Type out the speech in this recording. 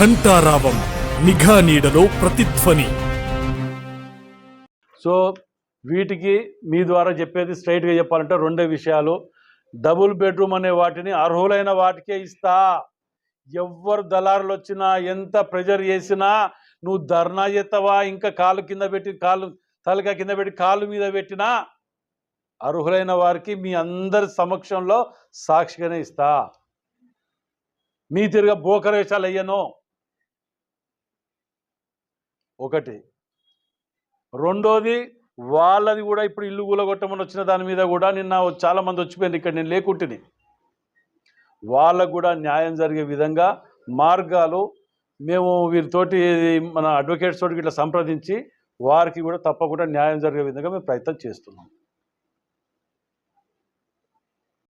ఘంటారావం నిఘా నీడలో ప్రతిధ్వని. సో వీటికి మీ ద్వారా చెప్పేది స్ట్రైట్గా చెప్పాలంటే రెండే విషయాలు. డబుల్ బెడ్రూమ్ అనే వాటిని అర్హులైన వాటికే ఇస్తా. ఎవ్వరు దళారులు వచ్చినా ఎంత ప్రెజర్ చేసినా నువ్వు ధర్నా చేస్తావా ఇంకా కాలు కింద పెట్టి కాలు తలక కింద పెట్టి కాలు మీద పెట్టినా అర్హులైన వారికి మీ అందరి సమక్షంలో సాక్షిగానే ఇస్తా. మీ తిరిగా బోకరేషాలు అయ్యను ఒకటి. రెండోది వాళ్ళది కూడా ఇప్పుడు ఇల్లు కూలగొట్టమని వచ్చిన దాని మీద కూడా నిన్న చాలా మంది వచ్చిపోయింది ఇక్కడ నేను లేకుంటుని. వాళ్ళకు కూడా న్యాయం జరిగే విధంగా మార్గాలు మేము వీరితోటి మన అడ్వకేట్స్ తోటి ఇట్లా సంప్రదించి వారికి కూడా తప్పకుండా న్యాయం జరిగే విధంగా మేము ప్రయత్నం చేస్తున్నాం.